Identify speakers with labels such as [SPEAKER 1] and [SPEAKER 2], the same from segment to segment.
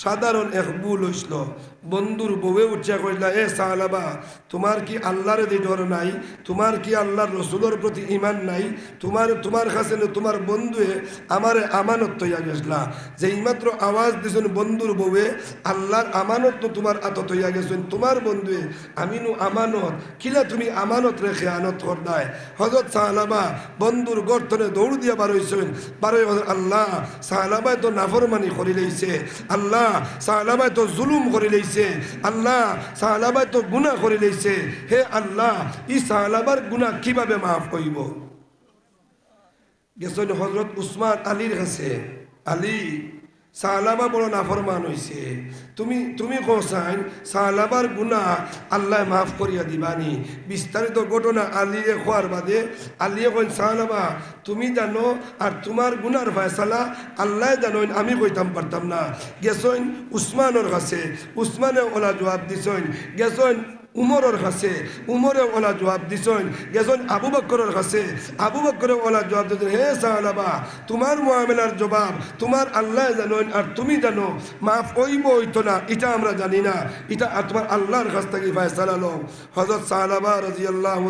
[SPEAKER 1] সাধারণ এক ভুল হইছিল বন্ধুর বউয়ে উঠিয়া কইলা এ সাহালাবা তোমার কি আল্লাহর দি ডর নাই? তোমার কি আল্লাহর রসুলের প্রতি ইমান নাই? তোমার তোমার কাছে না তোমার বন্ধুয়ে আমারে আমানত তৈয়া গেছলা যে এইমাত্র আওয়াজ দিছেন বন্ধুর বউয়ে আল্লাহর আমানত তো তোমার আত তৈয়া গেছেন তোমার বন্ধুয়ে আমিনু আমানত কিলা তুমি আমানত রেখে আনত করদায় হজরত সাহালাবা বন্ধুর গর্তনে দৌড় দিয়া বার হইছেন। বার হয়ে বলেন, আল্লাহ সাহালাবাই তো নাফরমানি করি লইছে আল্লাহ সাহালাবাই তো জুলুম করে লইছে আল্লাহ সাহালাবাই তো গুনাহ করে লইছে হে আল্লাহ ই সাহালাবার গুণা কীভাবে মাফ করিব গেছেন হজরত উসমান আলীর কাছে। আলী সাহালাবা বড় নাফরমান হইছে। তুমি তুমি কোসাইন সাহালাবার গুণা আল্লাহ মাফ করিয়া দিবানি। বিস্তারিত ঘটনা আলিয়ে খোয়ার বাদে আলিয়ে কইন সাহালাবা তুমি জানো আর তোমার গুনার ফয়সালা আল্লাহ জানো আমি কইতাম পারতাম না। গেছইন উসমানের কাছে, উসমানে ওলা জবাব দিছইন। গেছইন উমরের কাছে উমরে ওলা জবাব দিছইন গেছন আবু বক্করের কাছে, আবু বক্করে ওলা জবাব দিছেন, হে সাহালাবা তোমার মোয়ামেলার জবাব, তোমার আল্লাহ জানেন আর তুমি জানো, মাফ হইব হইতো না, এটা আমরা জানি না। এটা আর তোমার আল্লাহর কাছ থেকে ফায়সালা লো হজরত সাহালাবা রাজি আল্লাহ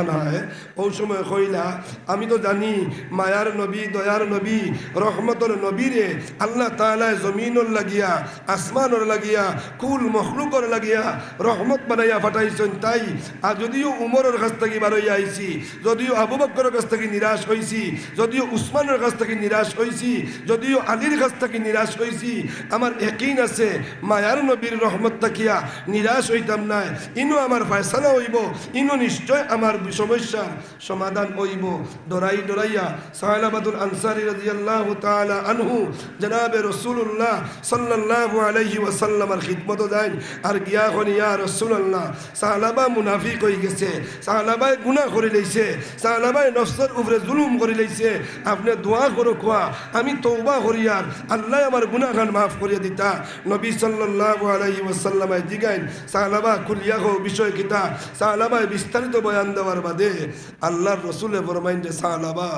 [SPEAKER 1] আনহায় ওই সময় কইলা, আমি তো জানি, মায়ার নবী, দয়ার নবী, রহমতর নবীরে আল্লাহ তালায় জমিনর লাগিয়া, আসমানর লাগিয়া, কুল মখলুকর লাগিয়া রহমত বানাইয়া ফাটাইছেন তাই। আর যদিও উমরের কাছ থেকে বারইয়া আইছি, যদিও আবু বক্করের কাছ থেকে নিরাশ হইছি, যদিও উসমানের কাছ থেকে নিরাশ হইছি, যদিও আলীর কাছ থেকে নিরাশ হইছি, আমার একইন আছে, মায়ার নবীর রহমত তাকিয়া নিরাশ হইতাম নাই। ইনো আমার ফয়সালা হইব, ইনো নিশ্চয় আমার সমস্যার সমাধান হইব। ডরাই ডরাইয়া সাহালাবাদুল আনসারি রাদিয়াল্লাহু তাআলা আনহু, জনাবে রাসূলুল্লাহ সাল্লাল্লাহু আলাইহি ওয়াসাল্লামের খিদমত দেন। আর গিয়া হন ইয়া রাসূলুল্লাহ সাহালাবা মুনাফিক হয়ে গেছে সাহালাবাই গুনাহ করে লইছে সাহালাবাই নফসের উপরে জুলুম করে লইছে আপনি দোয়া করো কোয়া আমি তওবা করিয়ার আল্লাহ আমার গুনাহগান মাফ করিয়া দিতা। নবী সাল্লাল্লাহু আলাইহি ওয়াসাল্লামে জিগাইন সাহালাবা খুলিয়া গো বিষয় কিতা সাহালাবাই বিস্তারিত বয়ান দেওয়ার বাদে আল্লাহর রসুলে ফরমাইন যে সাহালাবা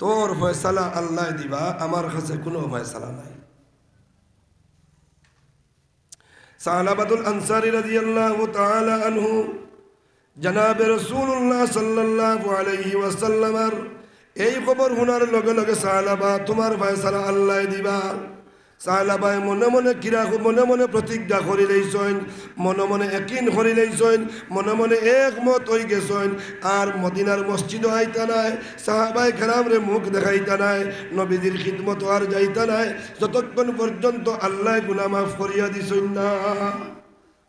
[SPEAKER 1] তোর ফয়সালা আল্লাহ দিবা, আমার কাছে কোনো ফয়সালা নাই। সাহালাবাদুল আনসারি রাদিয়াল্লাহু তাআলা আনহু, জনাবে রাসূলুল্লাহ সাল্লাল্লাহু আলাইহি ওয়াসাল্লামার এই খবর শোনার লগে লগে সাহালাবা তোমার ফয়সালা আল্লাহ দিবা। সাহালাবাই মনে মনে কিরা মনে মনে প্রতিজ্ঞা করি লইছেন মনে মনে একিন করি লইছেন মনে মনে একমত হয়ে গেছেন। আর মদিনার মসজিদও আইতা নাই সাহাবাই খেরামরে মুখ দেখাইতা নাই নবীজির খিদমত আর যাইতা নাই। যতক্ষণ পর্যন্ত আল্লাহ গুনা মাফ করিয়া দিছেন না।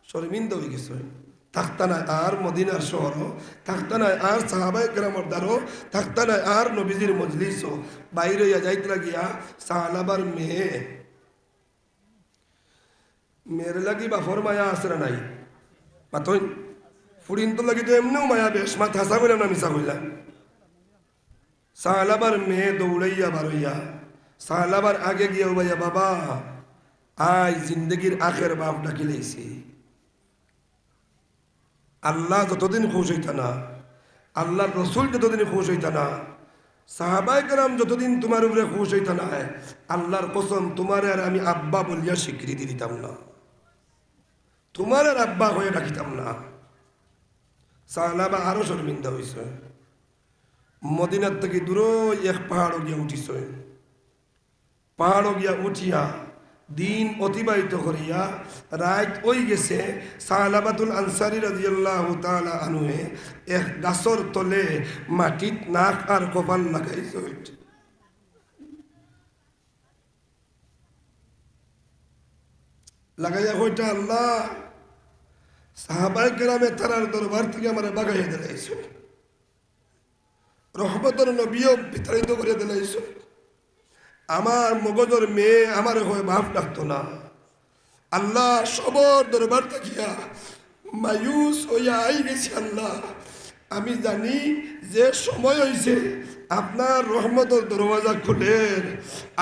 [SPEAKER 1] শর্মিন্দ হয়ে গেছেন। থাকতা নাই আর মদিনার শহর থাকতা নাই আর সাহাবাই কেরামর দ্বারও থাকতা নাই আর নবীজির মজলিসও বাইরে যাইতরা গিয়া সাহালাবার মেয়ে মেয়ের লাগি বাফর মায়া আসরা নাই মাতই ফুড়িন তো লাগি তো এমনিও মায়া বেশ মাত হাসা কইলাম না মিশা কইলাম সাহালাবার মেয়ে দৌড়াইয়া বারইয়া সাহালাবার আগে গিয়া ভাইয়া বাবা আই জিন্দগির আখের বাপ ডাকি লাইছি আল্লাহ যতদিন খুশ হইতা না আল্লাহর রসুল যতদিন খুশ হইতা না সাহাবাই কালাম যতদিন তোমার উপরে খুশ হইতা না আল্লাহর কসম তোমার আর আমি আব্বা বলিয়া স্বীকৃতি দিতাম না তোমার আর আব্বা হয়ে রাখিতাম না। সাহাবা আরও শর্মিন্দা হয়েছে মদিনার থেকে দূর এক পাহাড় গিয়া উঠিছ। পাহাড় গিয়া উঠিয়া দিন অতিবাহিত করিয়া রাত ওই গেছে সাহালাবাতুল আনসারি রাজিয়াল্লাহ তাআলা আনুহে এক গাছর তলে মাটিত নাক আর কপাল লাগাইছ লাগাইয়া কইটা, আল্লাহ সাহাবাই গ্রামে তারার দরবার থেকে আমার বাগাইয়া দিলাইছ রহমতর নবীও বিতাড়িত করে দিলাইছ আমার মগজর মেয়ে আমার হয়ে মাফ ডাকতো না। আল্লাহ সবর দরবার থাকিয়া মায়ুস হইয়া আই গেছি আল্লাহ। আমি জানি যে সময় হয়েছে আপনার রহমতর দরওয়াজা খুলেন।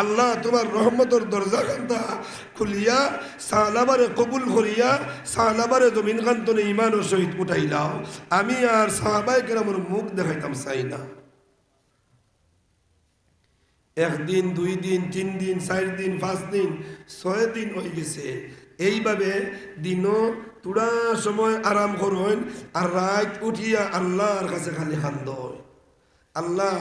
[SPEAKER 1] আল্লাহ তোমার রহমতর দরজা কান্তা খুলিয়া সালাবারে কবুল করিয়া সালাবারে জমিন কান্তনে ইমানের সহিত উঠাইলাও। আমি আর সাহাবাই কেরামর মুখ দেখাইতাম চাই না। একদিন, দুই দিন, তিন দিন, চার দিন, পাঁচ দিন, ছয় দিন হয়ে গেছে। এইভাবে দিনও তুড়া সময় আরাম করুন আর রাত উঠিয়া আল্লাহর কাছে খালি খান্দ আল্লাহ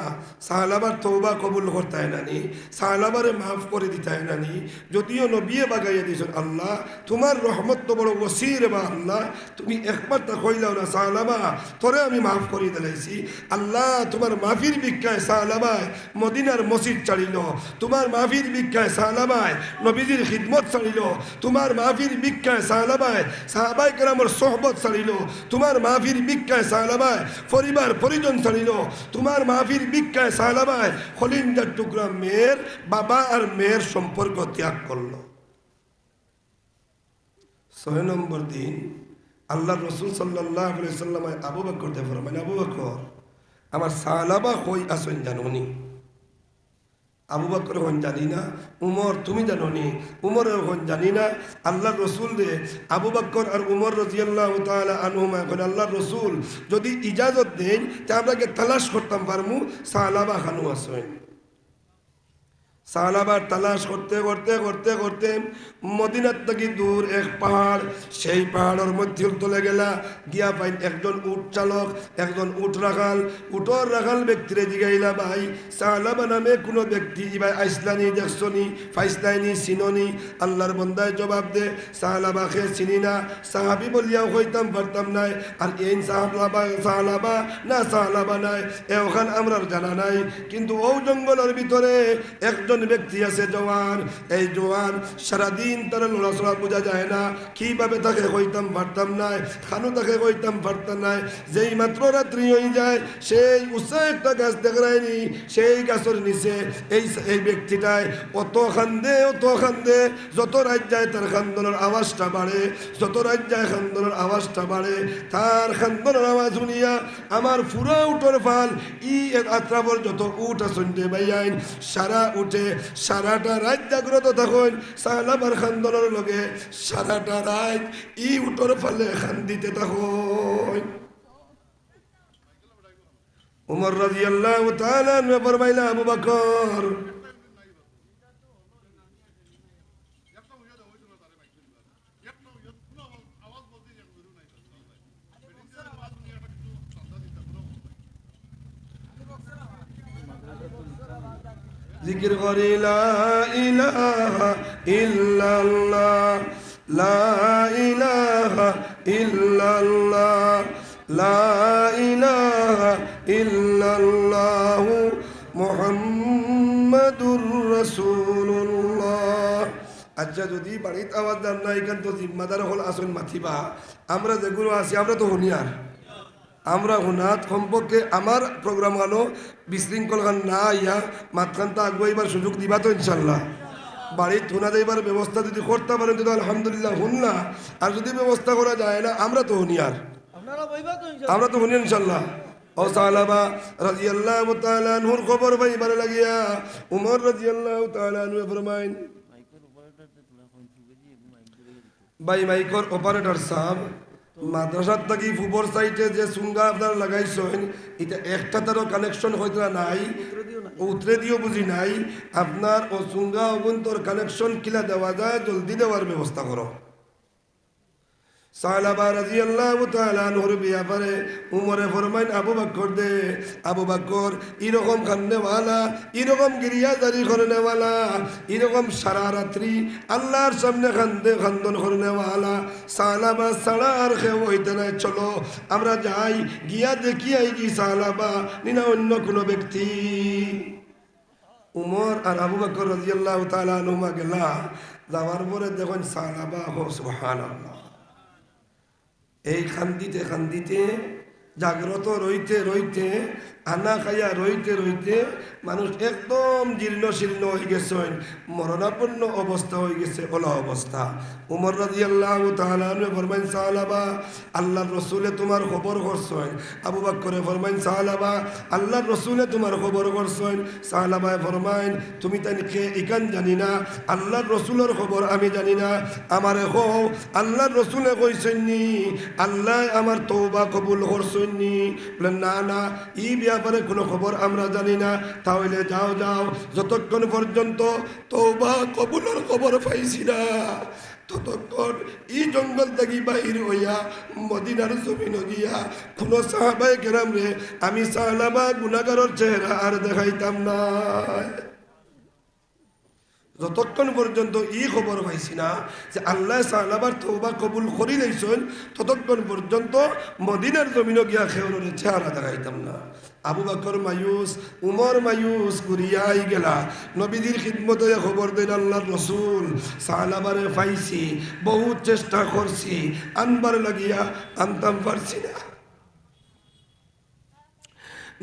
[SPEAKER 1] সাহলাবার তৌবা কবুল করতে নানি সাহলাবারে মাফ করে দিতে নানি যদিও নবিয়ে বাগাইয়া দিয়েছেন, আল্লাহ, তোমার রহমত তো বড় ওসির বা আল্লাহ, তুমি একবার তা কইলাও না সাহলাবা তোরে আমি মাফ করে দিলাইছি। আল্লাহ, তোমার মাফির ভিক্ষায় সাহলাবায় মদিনার মসজিদ চালিল তোমার মাফির ভিক্ষায় সাহলাবায় নবীজির খিদমত চালিল তোমার মাফির ভিক্ষায় সাহলাবায় সাহাবাই কেরামর সোহবত চালিল তোমার মাফির ভিক্ষায় সাহলাবায় পরিবার পরিজন চালিল তোমার মাহফির ভিক্ষায় সাহলাবায় হলিন্দার টুকরা মেয়ের বাবা আর মেয়ের সম্পর্ক ত্যাগ করল। ছয় নম্বর দিন আল্লাহ রসুল সাল্লাহ আবু বকর দে ফরমান আবু বকর, আমার সালাবা হই আসন জানুনি? আবু বকর হন জানি না, উমর, তুমি জানো নি? উমর হন জানি না আল্লাহ রসুল রে আবু বকর আর উমর রাজিয়াল্লাহ আনহুমা এখন আল্লাহ রসুল। যদি ইজাজত দেন, তা আপনাকে তালাশ করতাম, পারমু? সালাবা খানু আসেন। সালাবার তালাশ করতে করতে করতে করতে মদিনার থেকে দূর এক পাহাড়, সেই পাহাড়ের মধ্যে চলে গেলা। গিয়া পাই একজন উট চালক, একজন উট রাখাল। উটর রাখাল ব্যক্তিরে জিগাইলা ভাই সালাবা নামে কোনো ব্যক্তি ইবাই আইসলানি দেখছনি ফাইসলাইনি, চিননি। আল্লাহর বন্দায় জবাব দে সাহালাবাকে চিনি না। সাহাবি বলিয়াও হইতাম পারতাম নাই। আর এই সাহালাবা সাহালাবা না সাহালাবা নাই, এ ওখান আমরা জানা নাই। কিন্তু ও জঙ্গলের ভিতরে একজন ব্যক্তি আছে জওয়ান। এই জওয়ান সারাদিন তার লড়াচড়া বোঝা যায় না। কীভাবে তাকে কইতাম পারতাম নাই খানু তাকে কইতাম পারতাম নাই? যেই মাত্র রাত্রি হয়ে যায়, সেই উৎসা একটা গাছ দেখায়নি সেই গাছের নিচে এই এই ব্যক্তিটায় অত খান্দে অত খান্দে যত রাত যায় তার খান্দনের আওয়াজটা বাড়ে। যত রাত যায় খান্দনের আওয়াজটা বাড়ে। তার খান্দনের আওয়াজ শুনিয়া আমার ফুরা উঠোর ফাল, ই আত্রাবর যত উঠ আসন্ডে বাইয়াইন সারা উঠে সারাটা রাত জাগ্রত থাকুন সাহলামার খান্দনের লগে সারাটা রাত ই উঠোর ফালে খান্দিতে থাকুন। উমর রাজিয়াল্লাহু তাআলা নে বাইলা আবু বকর জিকির করি, লা লা আচ্ছা যদি বাড়িতে আওয়াজ দেন না, এখান তো জিম্মাদার হল আসন মাথিবা। আমরা যেগুলো আছি, আমরা তো হুনিয়ার। আমরা হুনাত সম্পর্কে আমার প্রোগ্রাম গানো বিশৃঙ্খল গান না ইয়া মাতখানটা আগুয়াইবার সুযোগ দিবা তো ইনশাল্লাহ বাড়ির থুনা দেবার ব্যবস্থা যদি করতে পারেন তো আলহামদুলিল্লাহ হুন না আর যদি ব্যবস্থা করা যায় না আমরা তো
[SPEAKER 2] তো ইনশাআল্লাহ।
[SPEAKER 1] আমরা তো হুনি ইনশাল্লাহ ও সালাবা নূর খবর লাগিয়া উমর ফরমাইন। ভাই মাইকর অপারেটর সাহেব মাদ্রাসার থেকে ফুবর সাইটে যে সুঙ্গা আপনার লাগাইছেন, এটা একটা তারও কানেকশন হয়তো নাই, উতরে দিও বুঝি নাই। আপনার ও সুঙ্গা অগুন্তর কানেকশন কিলা দেওয়া যায়, জলদি দেওয়ার ব্যবস্থা করো। আনহুর ব্যাপারে উমরে আবু দে, আবু সারা রাত্রি আল্লাহর সামনে খান্দে খান্দন আর নাই। চলো, আমরা যাই, গিয়া দেখি আই কি নিনা অন্য কোনো ব্যক্তি। উমর আর আবু বকর রাদিয়াল্লাহু তাআলা আনহুমা গেলা, যাওয়ার পরে দেখুন সালাবা হো সুবহানাল্লাহ। এই খান্দিতে খান্দিতে জাগ্রত রইতে রইতে আনা খাইয়া রইতে রইতে মানুষ একদম জীর্ণ শীর্ণ হয়ে গেছেন মরণাপন্ন অবস্থা হয়ে গেছে ওলা অবস্থা। উমর রাজি আল্লাহ তাহলে ফরমাইন সাহালাবা আল্লাহর রসুলে তোমার খবর করছেন আবু বাক বাক্করে ফরমাইন সাহালাবা আল্লাহর রসুলে তোমার খবর করছেন সাহালাবায় ফরমাইন, তুমি খেয়ে ইকান জানি না, আল্লাহর রসুলের খবর আমি জানি না। আমার হো আল্লাহর রসুলে কইছেন আল্লাহ আমার তৌবা কবুল করছেন নি বলে না না, ই ব্যাপারে কোনো খবর আমরা জানি না। তাহলে যাও যাও, যতক্ষণ পর্যন্ত তৌবা কবুলের খবর পাইছি না, ততক্ষণ এই জঙ্গল থেকে বাহির হইয়া মদিনার জমিন গিয়া কোনো সাহাবাই কেরাম রে আমি সাহালাবা গুণাগারের চেহারা আর দেখাইতাম না যতক্ষণ পর্যন্ত ই খবর পাইছি না যে আল্লাহ সাহলাবার তৌবা কবুল করি লাইছেন ততক্ষণ পর্যন্ত মদিনার জমিন গিয়া খেউরের চেহারা দেখাইতাম না। আবু বাকর মায়ুস উমর মায়ুস গুরিয়াই গেলা। নবীজির খিদমতে খবর দেন আল্লাহর রসুল সাহলাবারে পাইছি, বহুত চেষ্টা করছি আনবার লাগিয়া আনতাম পারছি না।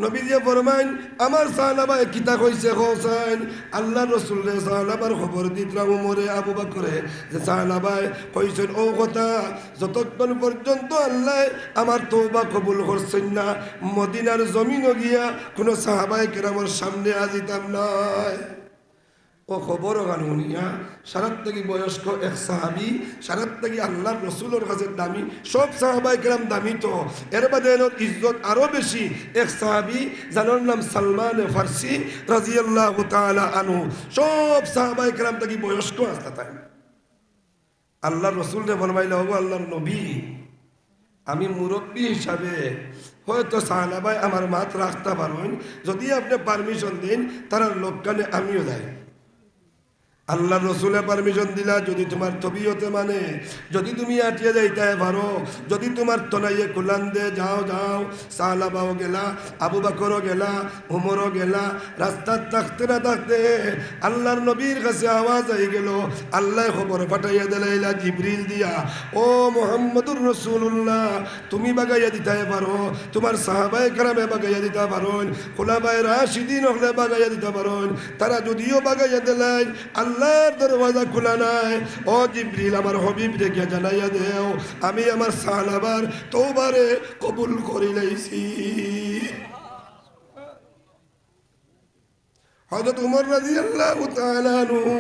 [SPEAKER 1] নবীজিয়ে ফরমাইন, আমার সাহাবায় কিতা কইছে হোসেন আল্লাহ রসুল সাহাবার খবর দিতরাম উমরে আবু বকরে যে সাহাবায় কইছেন, ও কথা, যতক্ষণ পর্যন্ত আল্লাহ আমার তৌবা কবুল করছেন না, মদিনার জমিন গিয়া কোনো সাহাবায় কেরামর সামনে আজিতাম নয় ও খবর গান শুনিয়া সারাত থেকে বয়স্ক এক সাহাবি, সারাত থেকে আল্লাহ রসুলের কাছে দামি, সব সাহাবাই কেরাম দামি তো। এর বাদে ইজ্জত আরও বেশি। এক সাহাবি যার নাম সালমান ফার্সি রাজি আল্লাহ আনু সব সাহাবাই কেরাম থেকে বয়স্ক আসতে তাই। আল্লাহ রসুল রে ফরমাইলে হব আল্লাহর নবী। আমি মুরব্বী হিসাবে হয়তো সাহানাবাই আমার মাত রাখতে পারেন যদি আপনি পারমিশন দিন, তার লোককানে আমিও যাই। আল্লাহ রসুলে পারমিশন দিলা, যদি তোমার তবিয়তে মানে যদি তুমি আটিয়ে যাইতে পারো, যদি তোমার তনাইয়ে কুলান দে যাও যাও সাহলাবাও গেলা আবু বাকরও গেলা, উমরও গেলা, রাস্তার থাকতে না থাকতে আল্লাহর নবীর কাছে আওয়াজ আই গেল আল্লাহ খবর পাঠাইয়া দিলাইলা জিবরিল দিয়া, ও মোহাম্মদুর রসুল্লাহ তুমি বাগাইয়া দিতে পারো, তোমার সাহাবাই কারামে বাগাইয়া দিতে পারো খোলাবাই রাশিদিন হলে বাগাইয়া দিতে পারো, তারা যদিও বাগাইয়া দিলেন আল্লাহর দরওয়াজা খোলা নাই। ও জিব্রিল, আমার হবিব রেখে জানাইয়া দেও। আমি আমার সালাবার তোবারে কবুল করি লাইছি হযরত উমর রাদিয়াল্লাহু তাআলা আনহু,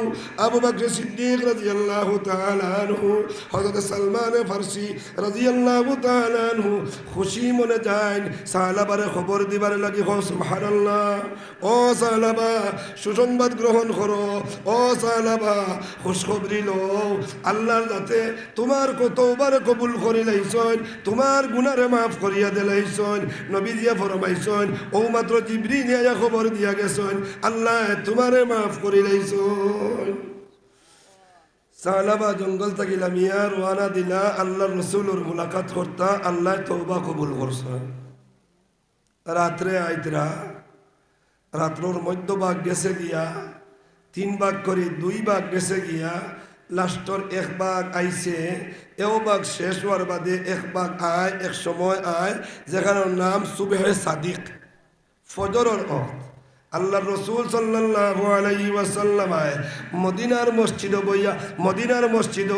[SPEAKER 1] আবু বকর সিদ্দিক রাদিয়াল্লাহু তাআলা আনহু, হযরত সালমান ফারসি রাদিয়াল্লাহু তাআলা আনহু, খুশি মনে যান সাহাবারে খবর দিবার লাগি হো সুবহানাল্লাহ, ও সাহাবা সুসংবাদ গ্রহণ করো, ও সাহাবা খুশখবরি লও, আল্লাহর যাতে তোমার কতবার কবুল করে লাইছন তোমার গুনারে মাফ করিয়া দিলাইছন নবীজিয়া ফরমাইছন ও মাত্র জিবরিল ইয়া খবর দিয়া গেছন আল্লাহ তোমারে মাফ করে লাইছন সালাবা জঙ্গল থাকিলা মিয়া রোয়ানা দিলা আল্লাহ রসুলোর মুলাকাত করতা, আল্লাহ তৌবা কবুল করছেন রাত্রে আইতরা, রাত্রর মধ্যভাগ গেছে গিয়া, তিন ভাগ করে, দুই ভাগ গেছে গিয়া, লাস্টর এক ভাগ আইছে, এও ভাগ শেষ হওয়ার বাদে এক ভাগ আয়, এক সময় আয়, যেখানের নাম সুবেহে সাদিক, ফজরের অর্থ আল্লাহ রসুল সাল্লাল্লাহু আলাইহি ওয়াসাল্লাম মদিনার মসজিদ বইয়া মদিনার মসজিদ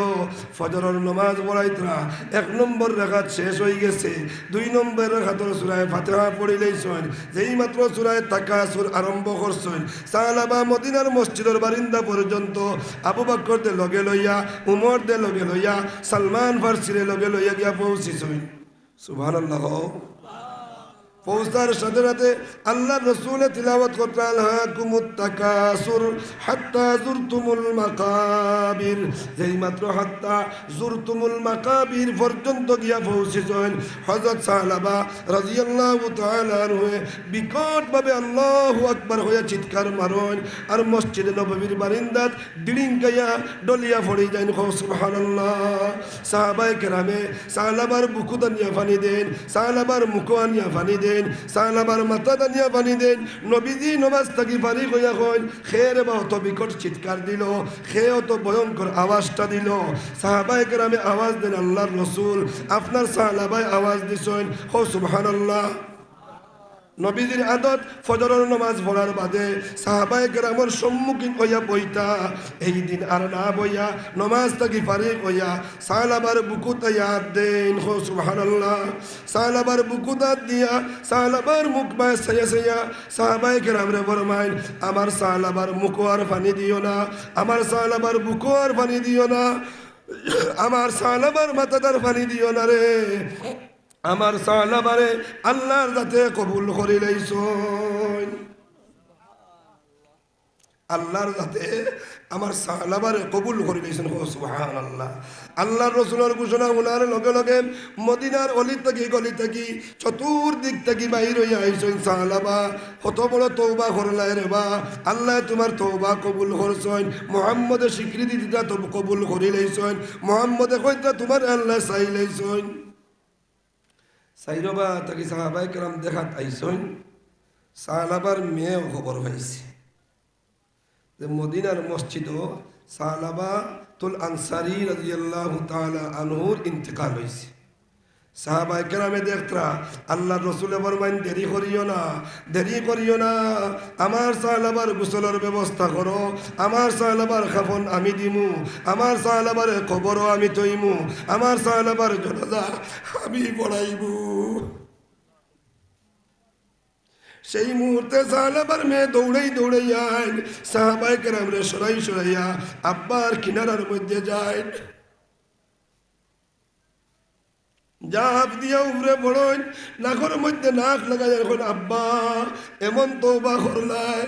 [SPEAKER 1] ফজরের নমাজ পড়াইতরা। এক নম্বর রেখাত শেষ হয়ে গেছে। দুই নম্বর রেখাতর সুরায় ফাতেহা পড়িলেইছেন যেই মাত্র সুরায় তাকাসুর আরম্ভ করছেন সাহালাবা মদিনার মসজিদের বারিন্দা পর্যন্ত আবু বকর দে লগে লইয়া উমর দে লগে লইয়া, সালমান ফার্সিরে লগে লইয়া গিয়া পৌঁছিছেন। সুবহানাল্লাহ। পৌঁছার সাথে সাথে আল্লাহ রসুলে তিলাওয়াত করতে আল্লাহকুমুত তাকাসুর হাত্তা জুরতুমুল মাকাবির। যেই মাত্র হাত্তা জুরতুমুল মাকাবির পর্যন্ত গিয়া পৌঁছেছেন, হযরত সাহাবা রাদিয়াল্লাহু তাআলা আনহু বিকটভাবে আল্লাহু আকবার হয়ে চিৎকার মারন আর মসজিদে নববীর বারিন্দাত গায়া ডলিয়া পড়ে যান সুবহানাল্লাহ। সাহাবায়ে কেরামে সাহাবার বুকু দানিয়া পানি দেন সাহাবার মুখো আনিয়া পানি দেন। দেন সালাবার মাথা দানিয়া পানি দেন, নবীজি নমাজ থাকি পারি কইয়া কইন খের বা অত বিকট চিৎকার দিল খে অত ভয়ঙ্কর আওয়াজটা দিল। সাহাবাই গ্রামে আওয়াজ দেন, আল্লাহর রসুল, আপনার সাহাবাই আওয়াজ দিছেন হো সুবহানাল্লাহ। নবীজির আদত ফজরের নমাজ পড়ার বাদে সাহাবাই গ্রামের সম্মুখীন হইয়া বইতা এই দিন আর না বইয়া নমাজ থাকি পারি কইয়া সালাবার বুকুত ইয়াদ দেন। হো, সুবহানাল্লাহ। সালাবার বুকুত দিয়া সালাবার মুখ বায় সাইয়া সাইয়া সাহাবাই গ্রামরে ফরমাইন আমার সালাবার মুখ আর পানি দিও না, আমার সালাবার বুকু আর পানি দিও না, আমার সালাবার মাথাদার পানি দিও না রে। আমার সালাবারে আল্লাহর যাতে কবুল করিলেইছন আল্লাহর যাতে আমার সালাবারে কবুল করে দিয়েছেন ও সুহান আল্লাহ আল্লাহর রসুলের ঘোষণা উনার লগে লগে মদিনার অলি থাকি গলি থাকি, চতুর্দিক থাকি বাইর হইয়া আইসেন সালাবা কত বড় তৌবা করলাই রে বা, আল্লাহ তোমার তৌবা কবুল করছেন। মোহাম্মদে স্বীকৃতি দিতা কবুল করি লাইছেন মোহাম্মদে কইতা তোমার আল্লাহ চাই লাইছেন সাইরবা তাকে সাহাবাই কালাম দেখাত আইসইন, সালাবার মেয়েও খবর পাইছে যে মদিনার মসজিদ সাহলাবা তুল আনসারি রাজিয়াল্লাহ তাআলা আনহুর ইন্তেকাল হয়েছে। সাহাবাই কেরামে দেখতরা আল্লাহ রসুল বরমাইন, দেরি করিও না, দেরি করিও না, আমার সাহালাবার গোসলের ব্যবস্থা করো, আমার সাহালাবার খাফন আমি দিমু, আমার সাহালাবার খবরও আমি তৈমু, আমার সাহালাবার জনাজা আমি পড়াইবু। সেই মুহূর্তে সাহাবার মেয়ে দৌড়াই যায় সাহাবাই কেরাম রে সরাই সরাইয়া আব্বার কিনারার মধ্যে যায় জাহাজ দিয়া উমরে বড়ই নাকের মধ্যে নাক লাগাই, এখন আব্বা এমন তৌবা করলাই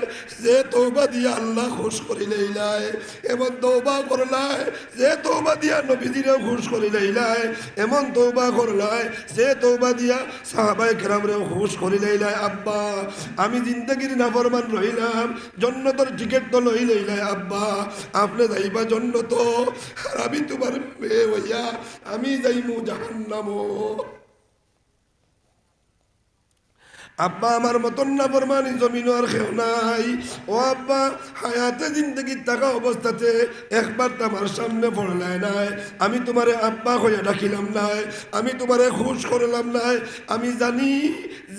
[SPEAKER 1] যে তৌবা দিয়া আল্লাহ খুশ করি লইলাই এমন তৌবা করলাই যে তৌবা দিয়া নবীজিরে খুশ করি লইলাই এমন তৌবা করলাই যে তৌবা দিয়া সাহাবাই কেরামরে খুশ করি লইলাই আব্বা। আমি জিন্দগির নাফরমান রইলাম, জন্নতর টিকিট তো লই লইলাই আব্বা। আপনি যাইবা জন্নত, আর আমি তোমার মেয়ে হইয়া আমি যাইমু জাহান্নামো amor. আব্বা আমার মতন না, বরমানি জমিন আর খেও নাই। ও আব্বা, হায়াতে জিন্দগি থাকা অবস্থাতে একবার তো আমার সামনে পড়লাই নাই আমি তোমারে আব্বা হইয়া ডাকিলাম নাই, আমি তোমারে খুশ করলাম নাই। আমি জানি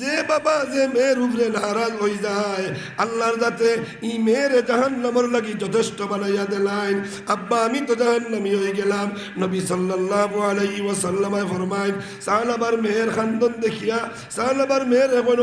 [SPEAKER 1] যে বাবা, যে মেয়ের উপরে নারাজ হয়ে যায়। আল্লাহর যাতে ই মেয়ের জাহান নামর লাগি যথেষ্ট বানাইয়া দিলাইন আব্বা, আমি তো জাহান নামি হয়ে গেলাম। নবী সাল্লাল্লাহু আলাইহি ওয়াসাল্লামায় ফরমাইন সাহালাবার মেয়ের খান্দন দেখিয়া সাহালাবার মেয়ের এখনও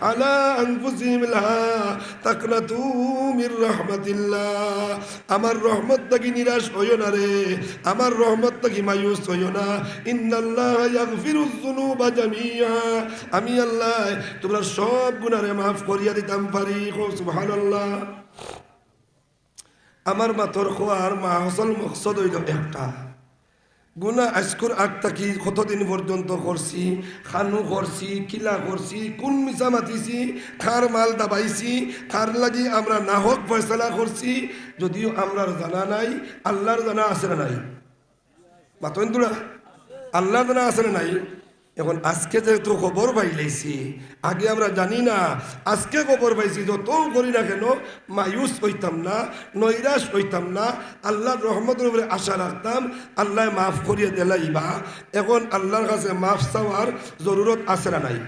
[SPEAKER 1] আলা আনফুসিহিম লা তাকনাতু মির রাহমাতিল্লাহ। আমার রহমত থেকে নিরাশ হইও না রে, আমার রহমত থেকে মায়ুস হইও না। ইন্নাল্লাহ যুনুবা জামিয়া। আমি আল্লাহ, তোমরা সব গুনারে মাফ করিয়া দিতাম পারি সুবহানাল্লাহ। আমার মাতর খোয়ার মা হসল মকসদ হইল একটা। গুনা আজকুর আটটা থাকি কতদিন পর্যন্ত করছি, খানু করছি, কিলা করছি, কোন মিশা মাতিছি খার মাল দাবাইছি খার লাগি আমরা নাহক ফয়সলা করছি, যদিও আমরার জানা নাই আল্লাহর জানা আছে নাই? বাতন তোরা আল্লাহর জানা আছে নাই? এখন আজকে যেহেতু খবর পাইলেছি, আগে আমরা জানি না, আজকে খবর পাইছি যত করি না কেন, মায়ুস হইতাম না, নৈরাশ হইতাম না, আল্লাহর রহমতের উপরে আশা রাখতাম, আল্লাহ মাফ করিয়ে দিলাইবা। এখন আল্লাহর কাছে মাফ চাওয়ার জরুরত আছে না নাই?